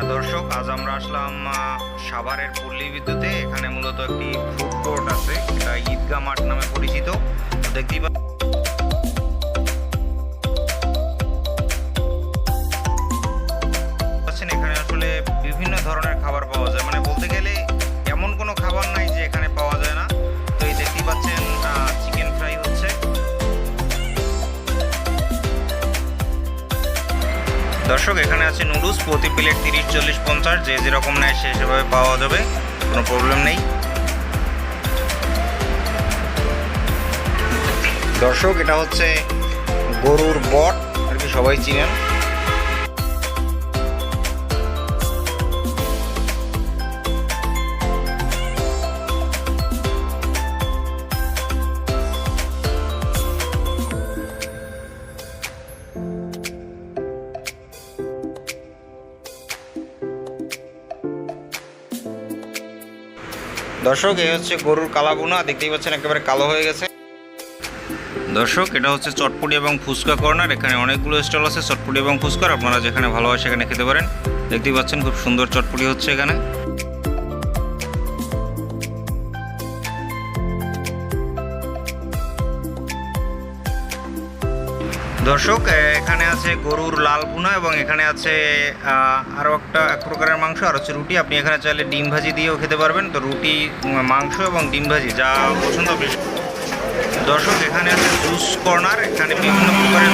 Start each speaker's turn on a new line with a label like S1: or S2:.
S1: হ্যাঁ দর্শক, আজ আমরা আসলাম সাভারের পল্লী বিদ্যুতে। এখানে মূলত একটি ফুড কোর্ট আছে, এটা ঈদগাহ মাঠ নামে পরিচিত। দেখতেই দেখতেই দর্শক, এখানে আছে নুডলস, প্রতি প্লেট তিরিশ, চল্লিশ, পঞ্চাশ, যে যেরকম নেয় সে সেভাবে পাওয়া যাবে, কোনো প্রবলেম নেই। দর্শক, এটা হচ্ছে গরুর বট, আর কি সবাই চিনেন। দর্শক এই হচ্ছে গরুর কালা কালাগুনা দেখতেই পাচ্ছেন, একেবারে কালো হয়ে গেছে। দর্শক, এটা হচ্ছে চটপুটি এবং ফুচকা কর্নার। এখানে অনেকগুলো স্টল আছে, চটপটি এবং ফুচকার। আপনারা যেখানে ভালোবাসে সেখানে খেতে পারেন। দেখতেই পাচ্ছেন, খুব সুন্দর চটপুটি হচ্ছে এখানে। দর্শক এখানে আছে গরুর লাল ভুনা এবং এখানে আছে আরও একটা এক প্রকারের মাংস, আর হচ্ছে রুটি। আপনি এখানে চাইলে ডিম ভাজি দিয়েও খেতে পারবেন। তো রুটি মাংস এবং ডিম ভাজি, যা পছন্দ বেশি। দর্শক, এখানে আছে জুস কর্নার। এখানে বিভিন্ন প্রকারের